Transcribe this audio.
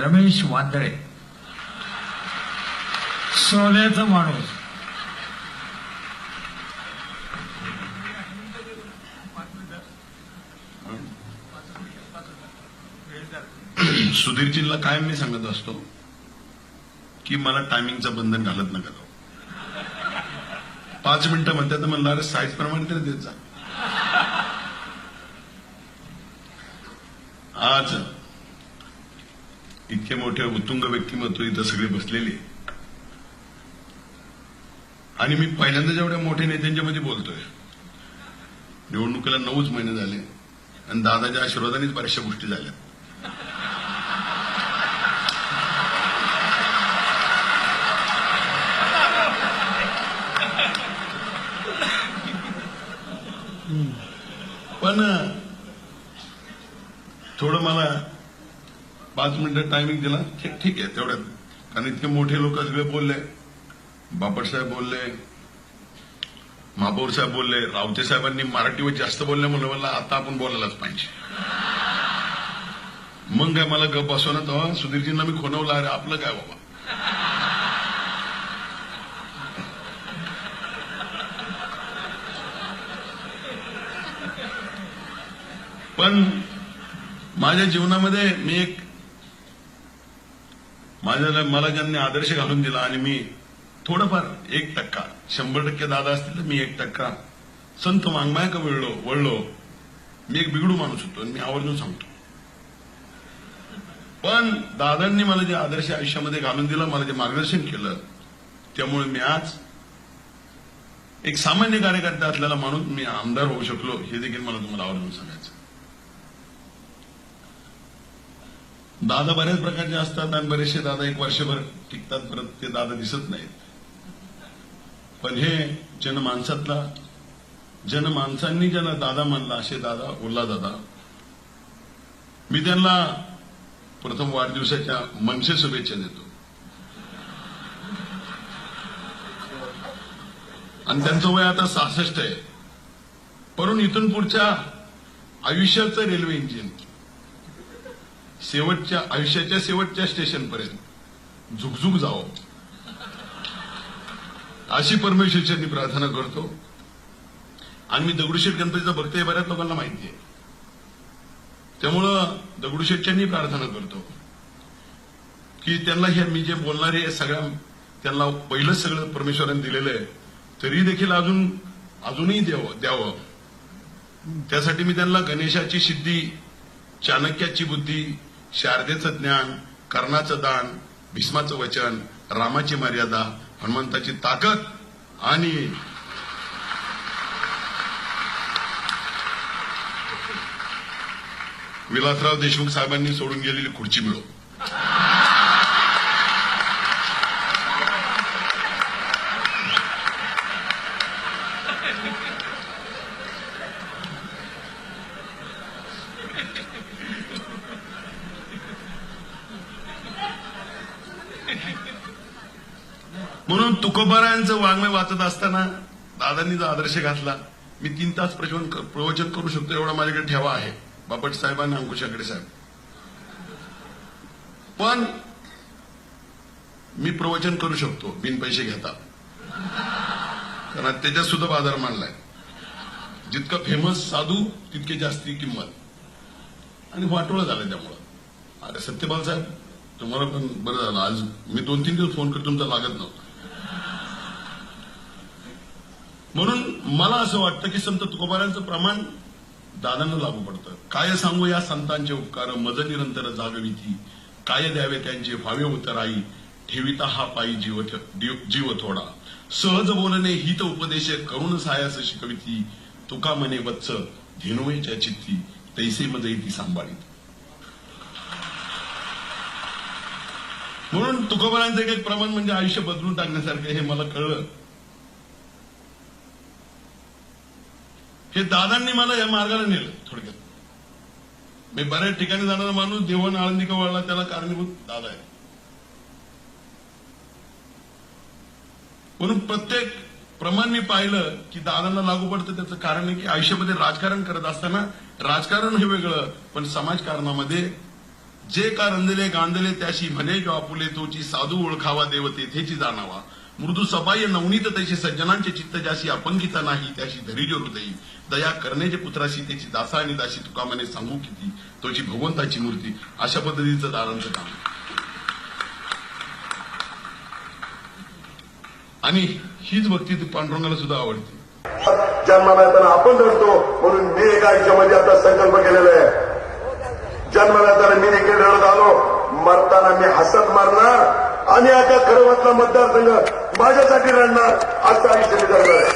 रमेश वांदळे. सोन्याचा माणूस. सुधीरजींना कायम मी सांगत असतो की मला टायमिंगचं बंधन घालत नका जाऊ. पाच मिनिटं म्हणतात तर म्हणलं अरे साईज प्रमाणे तरी देत जा. आज इतके मोठे उत्तुंग व्यक्तिमत्व इथं सगळे बसलेले आणि मी पहिल्यांदा जेवढ्या मोठ्या नेत्यांच्या मध्ये बोलतोय निवडणुकीला नऊच महिने झाले आणि दादाच्या आशीर्वादानेच बऱ्याचशा गोष्टी झाल्या. पण थोडं मला पाच मिनिटं टायमिंग दिला. ठीक ठीक आहे तेवढ्यात. कारण इतके मोठे लोक सगळे बोलले. बापट साहेब बोलले. महापौर साहेब बोलले. रावते साहेबांनी मराठीवर जास्त बोलले म्हणलं मला आता आपण बोलायलाच पाहिजे. मग काय मला गप बसवलं तेव्हा सुधीरजींना मी खोनवलं अरे आपलं काय बाबा? पण माझ्या जीवनामध्ये मी एक माझ्या मला ज्यांनी आदर्श घालून दिला आणि मी थोडंफार एक टक्का शंभर टक्के दादा असतील तर मी एक टक्का संत मागमाय का वळलो वळलो. मी एक बिघडू माणूस होतो आणि मी आवर्जून सांगतो. पण दादांनी मला जे आदर्श आयुष्यामध्ये घालून दिलं मला जे मार्गदर्शन केलं त्यामुळे मी आज एक सामान्य कार्यकर्ता असलेला माणूस मी आमदार होऊ शकलो हे देखील मला तुम्हाला आवर्जून सांगायचं दादा बऱ्याच प्रकारचे असतात आणि बरेचसे दादा एक वर्षभर टिकतात परत ते दादा दिसत नाहीत. पण हे जनमानसातला जनमानसांनी ज्यांना दादा मानला असे दादा ओला दादा मी त्यांना प्रथम वाढदिवसाच्या मनसे शुभेच्छा देतो. आणि त्यांचं वय आता सहासष्ट आहे. परंतु इथून पुढच्या आयुष्याचं रेल्वे इंजिन. शेवटच्या आयुष्याच्या शेवटच्या स्टेशनपर्यंत झुकझुक जावं. अशी परमेश्वरची प्रार्थना करतो. आणि मी दगडूशेठ गणपतीचा भक्त हे बऱ्याच लोकांना माहिती आहे. त्यामुळं दगडूशेठच्यांनी प्रार्थना करतो. की त्यांना हे मी जे बोलणारे आहे सगळ्या त्यांना पहिलं सगळं परमेश्वराने दिलेलं आहे. तरी देखील अजून अजूनही द्यावं द्यावं. त्यासाठी मी त्यांना गणेशाची सिद्धी चाणक्याची बुद्धी शारदेचं ज्ञान कर्णाचं दान भीष्माचं वचन रामाची मर्यादा हनुमंताची ताकद आणि विलासराव देशमुख साहेबांनी सोडून गेलेली खुर्ची मिळो म्हणून तुकोबारायांचं वाङ्मय वाचत असताना दादांनी जो आदर्श घातला. मी तीन तास प्रवचन प्रवचन करू शकतो एवढा माझ्याकडे ठेवा आहे. बापट साहेबांना आणि अंकुश आकडे साहेब. पण मी प्रवचन करू शकतो बिन पैसे घेता. कारण त्याच्यात सुद्धा बाजार मांडलाय. जितका फेमस साधू तितके जास्ती किंमत. आणि वाटोळं झालं त्यामुळं. अरे सत्यपाल साहेब तुम्हाला पण बरं झालं. आज मी दोन तीन दिवस फोन करतो तुमचा लागत नव्हता. म्हणून मला असं वाटतं की संत तुकोबारांचं प्रमाण दादांना लागू पडतं. काय सांगू या संतांचे उपकार? मज निरंतर जागविती काय द्यावे त्यांचे? व्हावे उतराई. ठेविता हा पायी जीव जीव थोडा. सहज बोलणे हित उपदेश करुण सायास शिकविती. तुका मने वत्स धेनुवेच्या चित्ती. तैसे मध्ये ती सांभाळीत. म्हणून तुकोबारांचं एक एक प्रमाण म्हणजे आयुष्य बदलून टाकण्यासारखं हे मला कळलं. हे दादांनी मला या मार्गाला नेलं थोडक्यात. मी बऱ्याच ठिकाणी जाणारा माणूस देवण आळंदी का वळला त्याला कारणीभूत दादा आहे. म्हणून प्रत्येक प्रमाण मी पाहिलं की दादांना लागू पडतं त्याचं कारण आहे की आयुष्यामध्ये राजकारण करत असताना राजकारण हे वेगळं पण समाजकारणामध्ये जे का रंधले गांधले त्याशी म्हणे जो आपुले तोची साधू ओळखावा देव तेथेची जाणावा. मृदू सबाय नवनीत तैशी सज्जनांचे चित्त ज्याशी अपंकिता नाही त्याशी धैर्य हृदयी. दया करण्याचे पुत्राशी त्याची दासा आणि दासी तुका म्हणे सांगू किती तोची भगवंताची मूर्ती अशा पद्धतीचं दारांचं काम आणि हीच भक्ती पांडुरंगाला सुद्धा आवडते. जन्माला आपण म्हणून मी एका आयुष्यामध्ये आता संकल्प केलेला आहे जन्माला येताना मी देखील रडत आलो मारताना मी हसत मारणार आणि आता खरं मतला मतदारसंघ माझ्यासाठी रडणार असं आयुष्य मी करणार